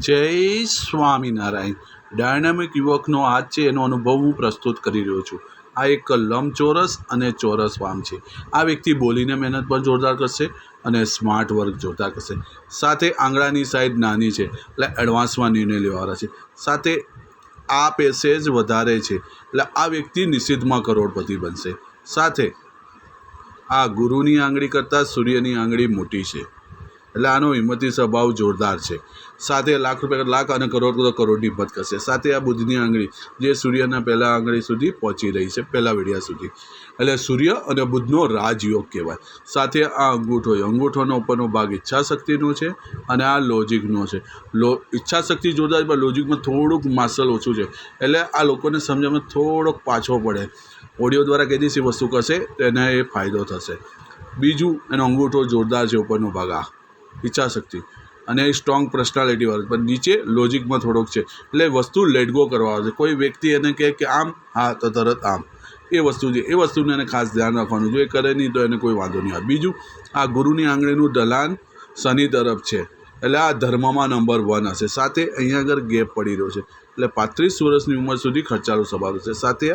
જય સ્વામિનારાયણ. ડાયનામિક યુવકનો આજ છે એનો અનુભવ હું પ્રસ્તુત કરી રહ્યો છું. આ એક લંબચોરસ અને ચોરસ વામ છે. આ વ્યક્તિ બોલીને મહેનત પણ જોરદાર કરશે અને સ્માર્ટ વર્ક જોરદાર કરશે. સાથે આંગળાની સાઈડ નાની છે, એટલે એડવાન્સમાં નિર્ણય લેવાના છે. સાથે આ પેસેજ વધારે છે, એટલે આ વ્યક્તિ નિષિદ્ધમાં કરોડપતિ બનશે. સાથે આ ગુરુની આંગળી કરતાં સૂર્યની આંગળી મોટી છે. એટલે આનો હિંમતી સ્વભાવ જોરદાર છે. સાથે લાખ રૂપિયા લાખ અને કરોડ તો કરોડની પદ કરશે. સાથે આ બુધની આંગળી, જે સૂર્યના પહેલાં આંગળી સુધી પહોંચી રહી છે, પહેલા વેડિયા સુધી. એટલે સૂર્ય અને બુધનો રાજયોગ કહેવાય. સાથે આ અંગૂઠો અંગૂઠોનો ઉપરનો ભાગ ઈચ્છાશક્તિનો છે અને આ લોજિકનો છે. લો, ઈચ્છાશક્તિ જોરદાર પણ લોજિકમાં થોડુંક માસલ ઓછું છે. એટલે આ લોકોને સમજવામાં થોડોક પાછો પડે. ઓડિયો દ્વારા કઈ દિવસ વસ્તુ કરશે તો એને એ ફાયદો થશે. બીજું, એનો અંગૂઠો જોરદાર છે, ઉપરનો ભાગ. આ. ઈચ્છાશક્તિ. અને સ્ટ્રોંગ પર્સનાલિટી વાળો પણ નીચે લોજિકમાં થોડોક છે. એટલે વસ્તુ લેટ ગો કરવા આવે છે. કોઈ વ્યક્તિ એને કહે કે આમ, હા, તો તરત આમ. એ વસ્તુ છે. એ વસ્તુને એને ખાસ ધ્યાન રાખવાનું જો એ કરે નહીં તો એને કોઈ વાંધો નહીં આવે. બીજું, આ ગુરુની આંગળીનું ઢલાન શનિ તરફ છે. એટલે આ ધર્મમાં નંબર વન હશે. સાથે અહીંયા આગળ ગેપ પડી રહ્યો છે. એટલે પાંત્રીસ વર્ષની ઉંમર સુધી ખર્ચાળો સ્વભાવ છે. સાથે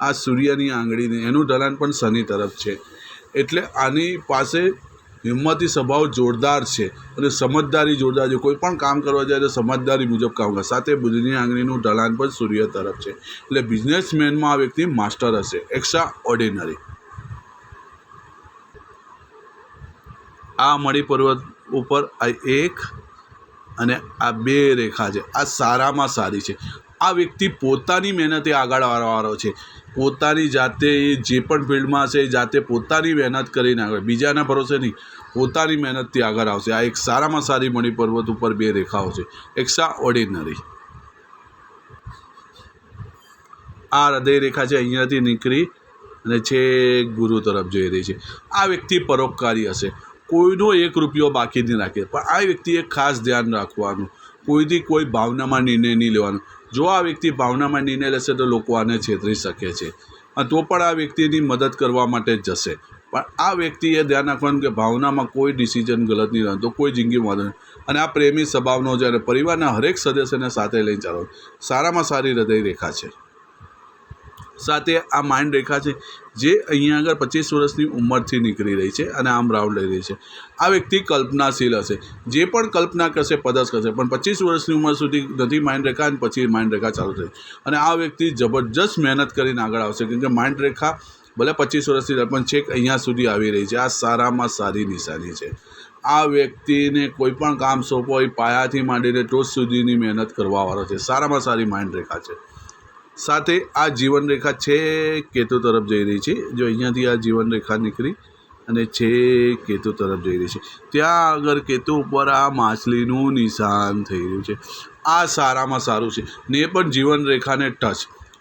આ સૂર્યની આંગળીને એનું ઢલાન પણ શનિ તરફ છે. એટલે આની પાસે હિંમતી સ્વભાવ જોરદાર છે અને સમજદારી જોરદાર છે. કોઈ પણ કામ કરવા જાય તો સમજદારી મુજબ કામ કરે. સાથે બુદ્ધિની આંગળીનું ઢલાન પણ સૂર્ય તરફ છે. એટલે બિઝનેસમેનમાં આ વ્યક્તિ માસ્ટર હશે. એક્સ્ટ્રા ઓર્ડિનરી આ મળી પર્વત ઉપર આ એક અને આ બે રેખા છે. આ સારામાં સારી છે. આ વ્યક્તિ પોતાની મહેનતે આગળ આવવાનો છે. પોતાની જાતે એ જે પણ ફિલ્ડમાં હશે એ જાતે પોતાની મહેનત કરીને આગળ બીજાના ભરોસે નહીં, પોતાની મહેનતથી આગળ આવશે. આ એક સારામાં સારી મણી પર્વત ઉપર બે રેખાઓ છે. એક્સ્ટ્રા ઓર્ડિનરી આ હૃદય રેખા છે અહીંયાથી નીકળી અને છેક ગુરુ તરફ જઈ રહી છે. આ વ્યક્તિ પરોપકારી હશે. કોઈનો એક રૂપિયો બાકી નહીં રાખે. પણ આ વ્યક્તિએ ખાસ ધ્યાન રાખવાનું. કોઈથી કોઈ ભાવનામાં નિર્ણય નહીં લેવાનો. જો આ વ્યક્તિ ભાવનામાં નિર્ણય લેશે તો લોકો આને છેતરી શકે છે. તો પણ આ વ્યક્તિની મદદ કરવા માટે જ જશે. પણ આ વ્યક્તિએ ધ્યાન રાખવાનું કે ભાવનામાં કોઈ ડિસિઝન ગલત નહીં રહેતો કોઈ જિંદગી વાંધો નહીં. અને આ પ્રેમી સ્વભાવનો છે અને પરિવારના હરેક સદસ્યને સાથે લઈને ચાલો, સારામાં સારી હૃદય રેખા છે. સાથે આ માઇન્ડ રેખા છે, જે અહીંયા આગળ પચીસ વર્ષની ઉંમરથી નીકળી રહી છે અને આમ રાઉન્ડ લઈ રહી છે. આ વ્યક્તિ કલ્પનાશીલ હશે, જે પણ કલ્પના કરશે પદસ કરશે, પણ પચીસ વર્ષની ઉંમર સુધી નથી માઇન્ડ રેખા અને પછી માઇન્ડ રેખા ચાલુ થઈ. અને આ વ્યક્તિ જબરજસ્ત મહેનત કરીને આગળ આવશે, કેમ કે માઇન્ડ રેખા ભલે પચીસ વર્ષથી પણ છેક અહીંયા સુધી આવી રહી છે. આ સારામાં સારી નિશાની છે. આ વ્યક્તિને કોઈ પણ કામ સોંપો, એ પાયાથી માંડીને ટોચ સુધીની મહેનત કરવાવાળો છે. સારામાં સારી માઇન્ડ રેખા છે. સાથે આ જીવન રેખા છે કેતુ તરફ જઈ રહી છે. જો અહીંયાથી આ જીવન રેખા નીકળી અને છે કેતુ તરફ જઈ રહી છે. ત્યાં આગળ કેતુ ઉપર આ માછલીનું નિશાન થઈ રહ્યું છે. આ સારામાં સારું છે. ને પણ જીવન રેખાને ટચ.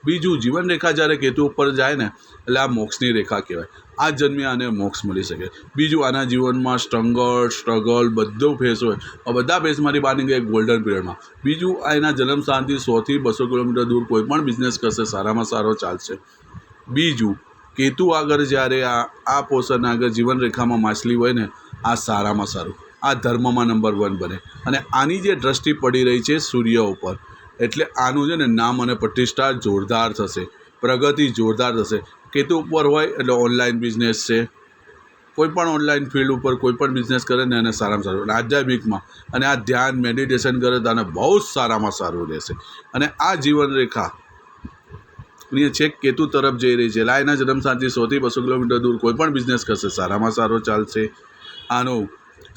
બીજું જીવન રેખા જ્યારે કેતુ ઉપર જાય ને, એટલે આ મોક્ષની રેખા કહેવાય. આ જન્મે આને મોક્ષ મળી શકે. બીજું આના જીવનમાં સ્ટ્રગલ સ્ટ્રગલ બધો ફેસ હોય. આ બધા ફેસમાંથી બહાર નીકળે ગોલ્ડન પીરિયડમાં બીજું, આ એના જન્મ સ્થાનથી સોથી બસો કિલોમીટર દૂર કોઈ પણ બિઝનેસ કરશે, સારામાં સારો ચાલશે. બીજું, કેતુ આગળ જ્યારે આ આ પોષણ આગળ જીવન રેખામાં માછલી હોય ને, આ સારામાં સારું. આ ધર્મમાં નંબર વન બને. અને આની જે દ્રષ્ટિ પડી રહી છે સૂર્ય ઉપર, એટલે આનું છે ને નામ અને પ્રતિષ્ઠા જોરદાર થશે. પ્રગતિ જોરદાર થશે. કેતુ ઉપર હોય એટલે ઓનલાઈન બિઝનેસ છે. કોઈ પણ ઓનલાઈન ફિલ્ડ ઉપર કોઈ પણ બિઝનેસ કરે ને એને સારામાં સારું. આધ્યાત્મિકમાં અને આ ધ્યાન મેડિટેશન કરે તો આને બહુ જ સારામાં સારું રહેશે. અને આ જીવન રેખા ની છેક કેતુ તરફ જઈ રહી છે. લાયના જન્મસ્થાનથી સોથી બસો કિલોમીટર દૂર કોઈ પણ બિઝનેસ કરશે. સારામાં સારો ચાલશે. આનું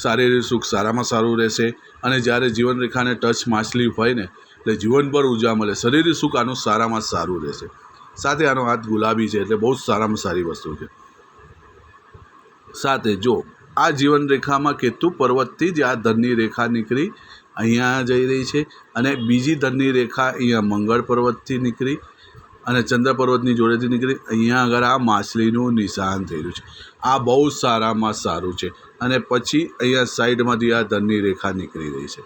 શારીરિક સુખ સારામાં સારું રહેશે. અને જ્યારે જીવનરેખાને ટચ માછલી હોય ને, એટલે જીવન પર ઊર્જા મળે. શરીર સુખ આનું સારામાં સારું રહેશે. સાથે આનો હાથ ગુલાબી છે એટલે બહુ સારામાં સારી વસ્તુ છે. સાથે જો, આ જીવન રેખામાં કેતુ પર્વતથી જ આ ધનની રેખા નીકળી, અહીંયા જઈ રહી છે અને બીજી ધનની રેખા અહીંયા મંગળ પર્વતથી નીકળી અને ચંદ્ર પર્વતની જોડેથી નીકળી, અહીંયા આગળ આ માછલીનું નિશાન રહ્યું છે. આ બહુ સારામાં સારું છે અને પછી અહીંયા સાઈડમાંથી આ ધનની રેખા નીકળી રહી છે.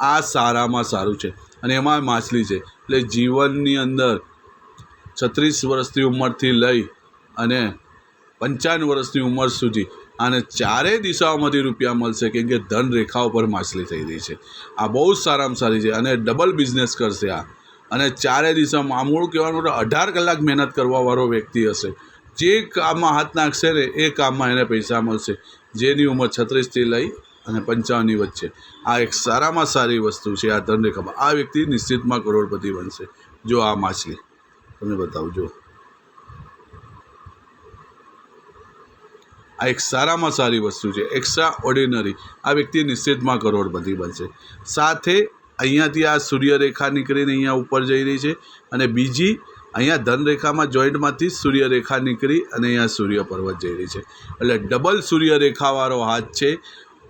આ સારામાં સારું છે અને એમાં માછલી છે. એટલે જીવનની અંદર છત્રીસ વર્ષની ઉંમરથી લઈ અને પંચાવન વર્ષની ઉંમર સુધી આને ચારેય દિશાઓમાંથી રૂપિયા મળશે કેમ કે ધન રેખાઓ પર માછલી થઈ રહી છે. આ બહુ જ સારામાં સારી છે અને ડબલ બિઝનેસ કરશે આ. અને ચારે દિશામાં આમૂળ કહેવાનું અઢાર કલાક મહેનત કરવાવાળો વ્યક્તિ હશે. જે કામમાં હાથ નાખશે ને, એ કામમાં એને પૈસા મળશે. જેની ઉંમર છત્રીસથી લઈ અને પંચાવનની વચ્ચે. આ એક સારામાં સારી વસ્તુ છે, આ ધનરેખામાં આ વ્યક્તિ નિશ્ચિતમાં કરોડપતિ બનશે, જો આ માછલી તમને બતાવજો આ એક સારામાં સારી વસ્તુ છે એક્સ્ટ્રા ઓર્ડિનરી આ વ્યક્તિ નિશ્ચિતમાં કરોડપતિ બનશે. સાથે અહીંયાથી આ સૂર્યરેખા નીકળીને અહીંયા ઉપર જઈ રહી છે અને બીજી અહીંયા ધનરેખામાં જોઈન્ટમાંથી સૂર્યરેખા નીકળી અને અહીંયા સૂર્ય પર્વત જઈ રહી છે. એટલે ડબલ સૂર્યરેખાવાળો હાથ છે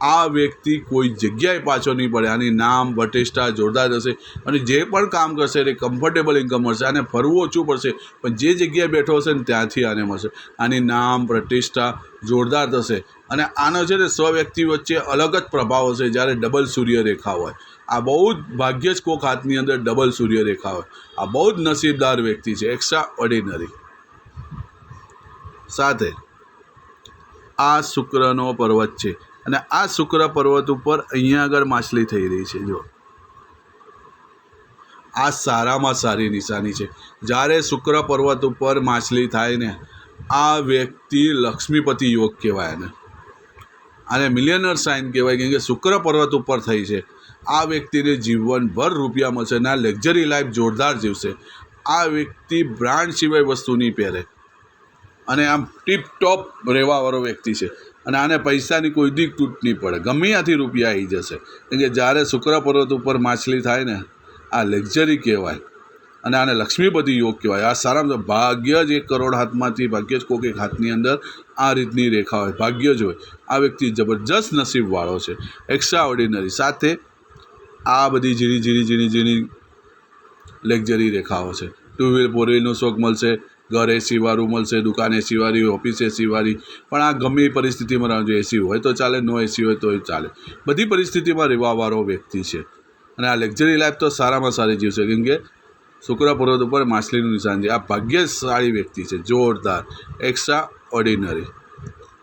આ વ્યક્તિ કોઈ જગ્યાએ પાછો નહીં પડે. આની નામ પ્રતિષ્ઠા જોરદાર હશે અને જે પણ કામ કરશે એ કમ્ફર્ટેબલ ઇન્કમ મળશે. આને ફરવું ઓછું પડશે, પણ જે જગ્યાએ બેઠો હશે ને ત્યાંથી આને મળશે. આની નામ પ્રતિષ્ઠા જોરદાર થશે. અને આનો છે ને સ્વ વ્યક્તિ વચ્ચે અલગ જ પ્રભાવ હશે જ્યારે ડબલ સૂર્યરેખા હોય. આ બહુ જ ભાગ્યે જ કોક હાથની અંદર ડબલ સૂર્યરેખા હોય. આ બહુ જ નસીબદાર વ્યક્તિ છે એક્સ્ટ્રા ઓર્ડિનરી સાથે આ શુક્રનો પર્વત છે. અને આ શુક્ર પર્વત ઉપર અહીંયા આગળ માછલી થઈ રહી છે જો આ સારામાં સારી નિશાની છે. જ્યારે શુક્ર પર્વત ઉપર માછલી થાય ને, આ વ્યક્તિ લક્ષ્મીપતિ યોગ કહેવાય એને. આને મિલિયનર સાઇન કહેવાય, કેમ કે શુક્ર પર્વત ઉપર થઈ છે. આ વ્યક્તિને જીવનભર રૂપિયા મળશે અને આ લક્ઝરી લાઈફ જોરદાર જીવશે. આ વ્યક્તિ બ્રાન્ડ સિવાય વસ્તુ નહીં પહેરે. અને આમ ટીપ ટોપ રહેવાવાળો વ્યક્તિ છે. અને આને પૈસાની કોઈ દીક તૂટ નહીં પડે. ગમે ત્યાંથી રૂપિયા આવી જશે. કેમ કે જ્યારે શુક્ર પર્વત ઉપર માછલી થાય ને, આ લક્ઝરી કહેવાય. અને આને લક્ષ્મીપતિ યોગ કહેવાય. આ સારામાં ભાગ્ય જ એક કરોડ હાથમાંથી ભાગ્ય જ કોઈક એક હાથની અંદર આ રીતની રેખા હોય. ભાગ્ય જ હોય. આ વ્યક્તિ જબરજસ્ત નસીબવાળો છે. એક્સ્ટ્રા ઓર્ડિનરી સાથે આ બધી ઝીણી ઝીણી ઝીણી ઝીણી લક્ઝરી રેખાઓ છે. ટુ વ્હીલ ફોર વ્હીલનો શોખ મળશે. ઘર એસીવાળું મળશે, દુકાને સીવારી ઓફિસે સીવારી પણ આ ગમે એ પરિસ્થિતિમાં રહેવાનું જોઈએ એસી હોય તો ચાલે, નો એસી હોય તોય ચાલે. બધી પરિસ્થિતિમાં રહેવાવાળો વ્યક્તિ છે. અને આ લક્ઝરી લાઈફ તો સારામાં સારી જીવશે. કેમ કે શુક્ર પર્વત ઉપર માછલીનું નિશાન છે. આ ભાગ્યશાળી વ્યક્તિ છે. જોરદાર એક્સ્ટ્રા ઓર્ડિનરી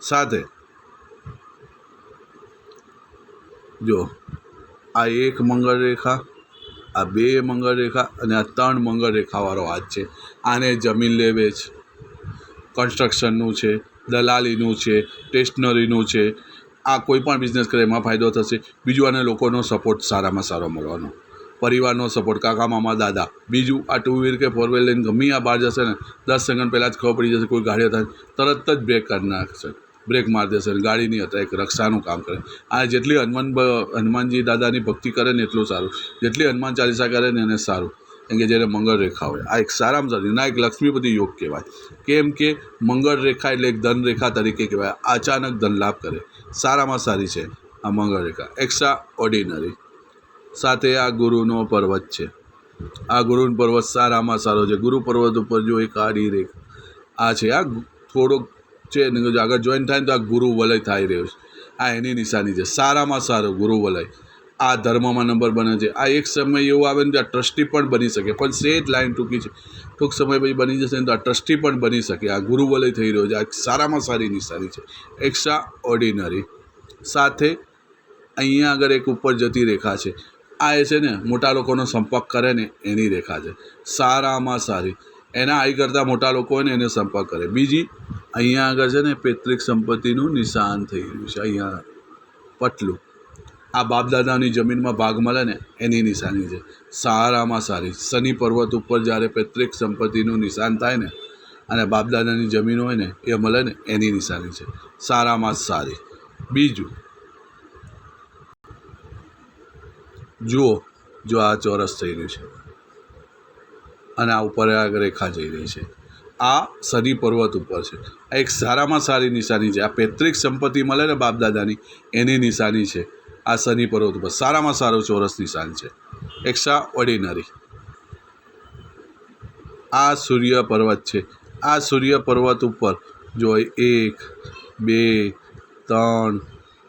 સાથે જો, આ એક મંગળ રેખા, આ બે મંગળ રેખા અને આ ત્રણ મંગળ રેખાવાળો હાથ છે. આને જમીન લે વેચ કન્સ્ટ્રક્શનનું છે, દલાલીનું છે સ્ટેશનરીનું છે. આ કોઈ પણ બિઝનેસ કરે એમાં ફાયદો થશે. બીજું આને લોકોનો સપોર્ટ સારામાં સારો મળવાનો. પરિવારનો સપોર્ટ કાકા, મામા, દાદા. બીજું આ ટુ વ્હીલ કે ફોર વ્હીલ લઈને ગમે આ બહાર જશે ને, દસ સેકન્ડ પહેલાં જ ખબર પડી જશે કોઈ ગાડી થાય, તરત જ બ્રેક કરી નાખશે. બ્રેક મારી દેશે ગાડીની હતા એક રક્ષાનું કામ કરે. આ જેટલી હનુમાન હનુમાનજી દાદાની ભક્તિ કરે ને એટલું સારું. જેટલી હનુમાન ચાલીસા કરે ને એને સારું. કે જેને મંગળ રેખા હોય. આ એક સારામાં સારી એક લક્ષ્મીપતિ યોગ કહેવાય. કેમ કે મંગળ રેખા એટલે એક ધન રેખા તરીકે કહેવાય. અચાનક ધન લાભ કરે. સારામાં સારી છે આ મંગળ રેખા. એક્સ્ટ્રા ઓર્ડિનરી સાથે આ ગુરુનો પર્વત છે. આ ગુરુનો પર્વત સારામાં સારો છે. ગુરુ પર્વત ઉપર જો એક આડી રેખ, આ છે, આ થોડોક છે ને આગળ જોઈન થાય ને તો આ ગુરુ વલય થઈ રહ્યો છે. આ એની નિશાની છે. સારામાં સારો ગુરુ વલય. આ ધર્મમાં નંબર બને છે. આ એક સમય એવો આવે ને ત્યાં ટ્રસ્ટી પણ બની શકે. પણ સેજ લાઈન ટૂંકી છે. ટૂંક સમય પછી બની જશે ને તો આ ટ્રસ્ટી પણ બની શકે. આ ગુરુવલય થઈ રહ્યો છે. આ સારામાં સારી નિશાની છે. એક્સ્ટ્રા ઓર્ડિનરી સાથે અહીંયા આગળ એક ઉપર જતી રેખા છે. આ એ છે ને, મોટા લોકોનો સંપર્ક કરે ને એની રેખા છે. સારામાં સારી. એના આઈ કરતાં મોટા લોકો હોય ને એને સંપર્ક કરે. બીજી, અહીંયા આગળ છે ને, પૈતૃક સંપત્તિનું નિશાન થઈ રહ્યું છે. અહીંયા પટલું. આ બાપદાદાની જમીનમાં ભાગ મળે ને, એની નિશાની છે. સારામાં સારી. શનિ પર્વત ઉપર જ્યારે પૈતૃક સંપત્તિનું નિશાન થાય ને, અને બાપદાદાની જમીન હોય ને, એ મળે ને, એની નિશાની છે. સારામાં સારી. બીજું. જુઓ, જો આ ચોરસ થઈ રહ્યું છે. અને આ ઉપર આ રેખા જઈ રહી છે. આ શનિ પર્વત ઉપર છે. આ એક સારામાં સારી નિશાની છે. આ પૈતૃક સંપત્તિ મળે ને બાપદાદાની, એની નિશાની છે. આ શનિ પર્વત ઉપર. સારામાં સારો ચોરસ નિશાન છે. એક્સ્ટ્રા ઓર્ડિનરી આ સૂર્ય પર્વત છે. આ સૂર્ય પર્વત ઉપર જો એક, બે, ત્રણ,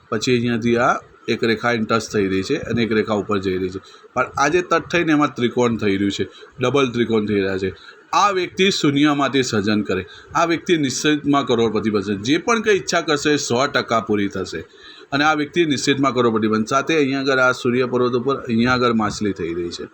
પછી અહીંયાથી આ એક રેખા ટચ થઈ રહી છે અને એક રેખા ઉપર જઈ રહી છે. પણ આ જે તટ થઈને એમાં ત્રિકોણ થઈ રહ્યું છે. ડબલ ત્રિકોણ થઈ રહ્યા છે. આ વ્યક્તિ શૂન્યમાંથી સર્જન કરે. આ વ્યક્તિ નિશ્ચિતમાં કરોડપતિ બનશે. જે પણ કંઈ ઈચ્છા કરશે સો ટકા પૂરી થશે. અને આ વ્યક્તિ નિશ્ચિતમાં કરોડપતિ બનશે સાથે અહીંયા આગળ આ સૂર્ય પર્વત ઉપર અહીંયા આગળ માછલી થઈ રહી છે.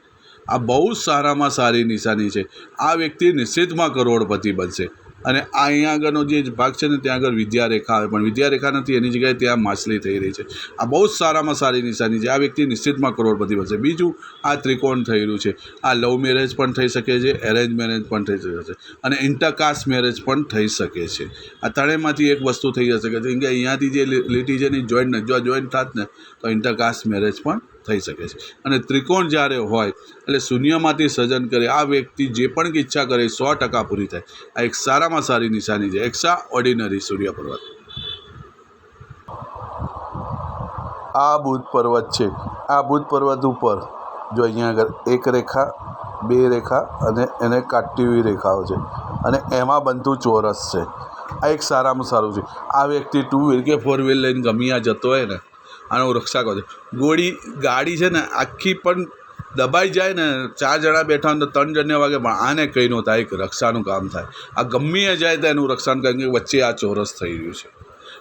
આ બહુ જ સારામાં સારી નિશાની છે. આ વ્યક્તિ નિશ્ચિતમાં કરોડપતિ બનશે. અને આ અહીંયા આગળનો જે ભાગ છે ને, ત્યાં આગળ વિદ્યારેખા આવે. પણ વિદ્યારેખા નથી, એની જગ્યાએ ત્યાં માછલી થઈ રહી છે. આ બહુ જ સારામાં સારી નિશાની છે. આ વ્યક્તિ નિશ્ચિતમાં કરોડપતિ બનશે. બીજું, આ ત્રિકોણ રહ્યું છે. આ લવ મેરેજ પણ થઈ શકે છે, એરેન્જ મેરેજ પણ થઈ શકે છે અને ઇન્ટરકાસ્ટ મેરેજ પણ થઈ શકે છે. આ ત્રણેયમાંથી એક વસ્તુ થઈ જશે છે કેમ કે અહીંયાથી જે લીટી છે ને જોઈન્ટ નથી જો જોઈન્ટ થાત ને, તો ઇન્ટરકાસ્ટ મેરેજ પણ થઈ શકે છે. અને ત્રિકોણ જ્યારે હોય, એટલે શૂન્યમાંથી સર્જન કરે, આ વ્યક્તિ જે પણ ઈચ્છા કરે, સો ટકા પૂરી થાય. આ એક સારામાં સારી નિશાની છે એક્સા ઓર્ડિનરી સૂર્ય પર્વત આ બુધ પર્વત છે. આ બુધ પર્વત ઉપર જો અહીંયા આગળ એક રેખા, બે રેખા અને એને કાટતી એવી રેખાઓ છે. અને એમાં બનતું ચોરસ છે. આ એક સારામાં સારું છે. આ વ્યક્તિ ટુ વ્હીલ કે ફોર વ્હીલ લઈને ગમી આ જતો હોય ને આનો રક્ષા કરે ગોળી, ગાડી છે ને, આખી પણ દબાઈ જાય ને, ચાર જણા બેઠા હોય તો ત્રણ જણને વાગે, પણ આને કંઈ ન એક રક્ષાનું કામ થાય. આ ગમે જાય તો એનું રક્ષણ કારણ કે વચ્ચે આ ચોરસ થઈ રહ્યું છે.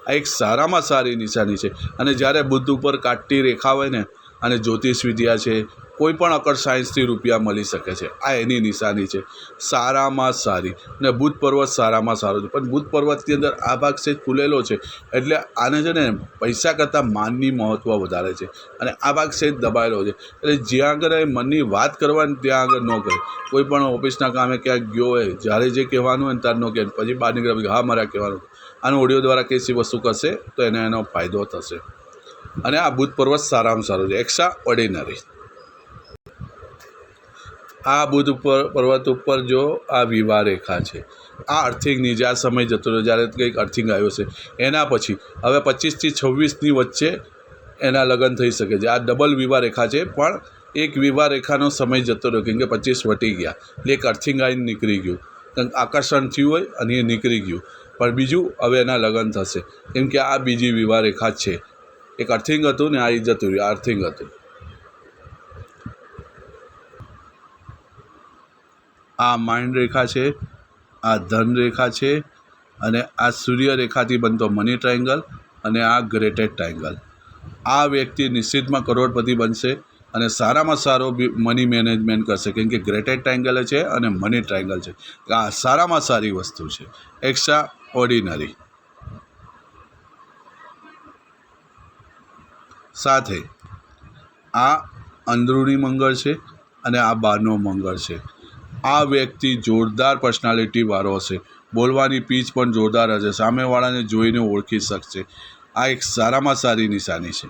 આ એક સારામાં સારી નિશાની છે. અને જ્યારે બુદ્ધ ઉપર કાટતી રેખા હોય ને અને જ્યોતિષ વિદ્યા છે, કોઈ પણ અકર સાયન્સથી રૂપિયા મળી શકે છે. આ એની નિશાની છે. સારામાં સારી. અને બુધ પર્વત સારામાં સારો છે. પણ બુધ પર્વતની અંદર આ ભાગ છે, ખુલેલો છે. એટલે આને છે ને પૈસા કરતાં માનની મહત્ત્વ વધારે છે. અને આ ભાગ છે, દબાયેલો છે. એટલે જ્યાં આગળ એ મનની વાત કરવાની, ત્યાં આગળ ન કરે. કોઈ પણ ઓફિસના કામે ક્યાંક ગયો હોય, જ્યારે જે કહેવાનું હોય ને ત્યારે ન કહે. પછી બહાર નીકળે હા, મારે કહેવાનું આનો ઓડિયો દ્વારા કઈ વસ્તુ કરશે, તો એને એનો ફાયદો થશે. અને આ ભૂતપૂર્વ સારામાં સારો છે. એક્સ્ટ્રા ઓર્ડિનરી આ બુધ ઉપર પર્વત ઉપર જો આ વિવાહ રેખા છે, આ અર્થિંગની જે આ સમય જતો રહ્યો, જ્યારે કંઈક અર્થિંગ આવ્યો છે, એના પછી, હવે પચીસથી છવ્વીસની વચ્ચે એના લગ્ન થઈ શકે છે. આ ડબલ વિવાહ રેખા છે, પણ એક વિવાહ રેખાનો સમય જતો રહ્યો, કેમ કે પચીસ વટી ગયા. એટલે એક અર્થિંગ આવીને નીકળી ગયું. કારણ આકર્ષણ થયું હોય અને એ નીકળી ગયું. પણ બીજું હવે એના લગ્ન થશે. કેમ કે આ બીજી વિવાહ રેખા છે. એક અર્થિંગ હતું ને આ ઈ જતું રહ્યું અર્થિંગ હતું. આ માઇન્ડ રેખા છે, આ ધન રેખા છે અને આ સૂર્ય રેખાથી બનતો મની ટ્રાયંગલ અને આ ગ્રેટેડ ટ્રાયંગલ આ વ્યક્તિ નિશ્ચિતમાં કરોડપતિ બનશે અને સારામાં સારો મની મેનેજમેન્ટ કરશે. કેમ કે ગ્રેટેડ ટ્રાયંગલ છે અને મની ટ્રાયંગલ છે. આ સારામાં સારી વસ્તુ છે. એક્સ્ટ્રા ઓર્ડિનરી સાથે. આ અંદરૂની મંગળ છે અને આ બહારનો મંગળ છે. આ વ્યક્તિ જોરદાર પર્સનાલિટી વાળો હશે. બોલવાની પીચ પણ જોરદાર હશે. સામેવાળાને જોઈને ઓળખી શકશે. આ એક સારામાં સારી નિશાની છે.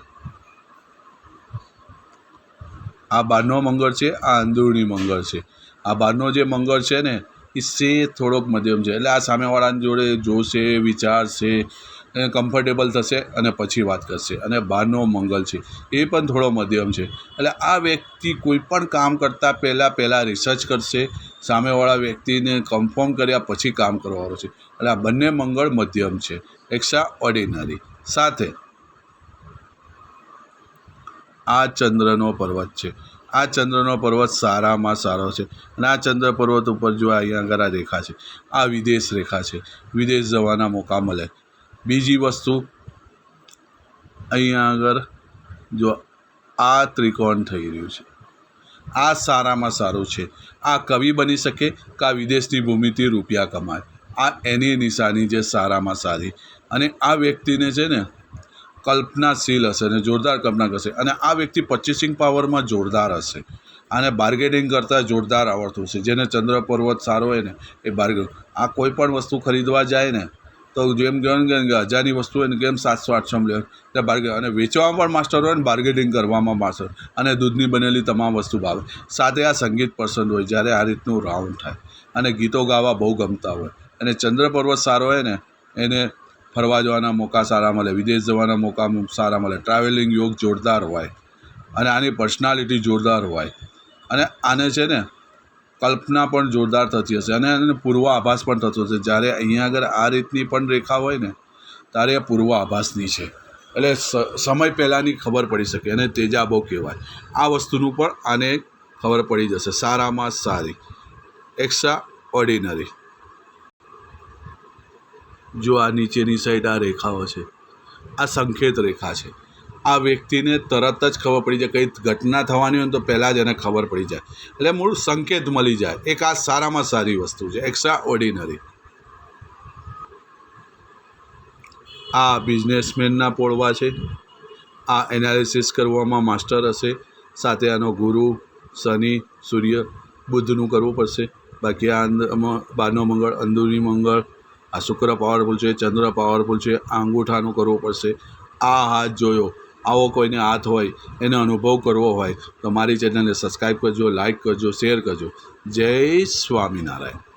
આ બહારનો મંગળ છે, આ અંદરૂની મંગળ છે. આ બહારનો જે મંગળ છે ને એ સે થોડોક મધ્યમ છે. એટલે આ સામેવાળાની જોડે જોશે, વિચારશે કમ્ફર્ટેબલ થશે અને પછી વાત કરશે. અને બહારનો મંગલ છે, એ પણ થોડો મધ્યમ છે. એટલે આ વ્યક્તિ કોઈ પણ કામ કરતાં પહેલાં પહેલાં રિસર્ચ કરશે, સામેવાળા વ્યક્તિને કન્ફર્મ કર્યા પછી કામ કરવાનું છે. એટલે આ બંને મંગળ મધ્યમ છે એક્સ્ટ્રા ઓર્ડિનરી સાથે આ ચંદ્રનો પર્વત છે. આ ચંદ્રનો પર્વત સારામાં સારો છે. અને આ ચંદ્ર પર્વત ઉપર જો અહીંયા આગળ આ રેખા છે, આ વિદેશ રેખા છે. વિદેશ જવાના મોકા મળે. બીજી વસ્તુ, અહીંયા આગળ જો આ ત્રિકોણ થઈ રહ્યું છે. આ સારામાં સારું છે. આ કવિ બની શકે કે આ વિદેશની ભૂમિથી રૂપિયા કમાય. આ એની નિશાની છે સારામાં સારી. અને આ વ્યક્તિને છે ને કલ્પનાશીલ હશે અને જોરદાર કલ્પના કરશે. અને આ વ્યક્તિ પચીસિંગ પાવરમાં જોરદાર હશે. આને બાર્ગેનિંગ કરતાં જોરદાર આવડતું હશે. જેને ચંદ્ર પર્વત સારો હોય ને એ બાર્ગેન આ કોઈ પણ વસ્તુ ખરીદવા જાય ને તો જેમ કહેવાય કે હજારની વસ્તુ હોય ને કેમ સાતસો આઠસોમાં લે. એટલે બાર્ગેન અને વેચવામાં પણ માસ્ટર હોય ને બાર્ગેનિંગ કરવામાં માસ્ટર અને દૂધની બનેલી તમામ વસ્તુ ભાવે. સાથે આ સંગીત પસંદ હોય જ્યારે આ રીતનું રાઉન્ડ થાય. અને ગીતો ગાવા બહુ ગમતા હોય. અને ચંદ્ર પર્વત સારો હોય ને, એને ફરવા જવાના મોકા સારા મળે. વિદેશ જવાના મોકા સારા મળે. ટ્રાવેલિંગ યોગ જોરદાર હોય. અને આની પર્સનાલિટી જોરદાર હોય. અને આને છે ને કલ્પના પણ જોરદાર થતી હશે અને એને પૂર્વ આભાસ પણ થતો હશે. જ્યારે અહીંયા આગળ આ રીતની પણ રેખા હોય ને, ત્યારે એ પૂર્વ આભાસની છે. એટલે સમય પહેલાંની ખબર પડી શકે અને તેજાબો કહેવાય. આ વસ્તુનું પણ આને ખબર પડી જશે. સારામાં સારી. એક્સ્ટ્રા ઓર્ડિનરી જો આ નીચેની સાઈડ આ રેખાઓ છે, આ સંકેત રેખા છે. આ વ્યક્તિને તરત જ ખબર પડી જાય, કંઈ ઘટના થવાની હોય તો પહેલાં જ એને ખબર પડી જાય. એટલે મૂળ સંકેત મળી જાય. એક આ સારામાં સારી વસ્તુ છે એક્સ્ટ્રા ઓર્ડિનરી આ બિઝનેસમેનના પોળવા છે. આ એનાલિસિસ કરવામાં માસ્ટર હશે. સાથે આનો ગુરુ, શનિ, સૂર્ય, બુધનું કરવું પડશે. બાકી આ બારનો મંગળ અંદરની મંગળ, આ શુક્ર પાવરફુલ છે, ચંદ્ર પાવરફુલ છે, આ અંગૂઠાનું કરવું પડશે. આ હાથ જોયો. આવો કોઈને હાથ હોય, એનો અનુભવ કરવો હોય, તો મારી ચેનલને સબસ્ક્રાઈબ કરજો લાઈક કરજો શેર કરજો. જય સ્વામિનારાયણ.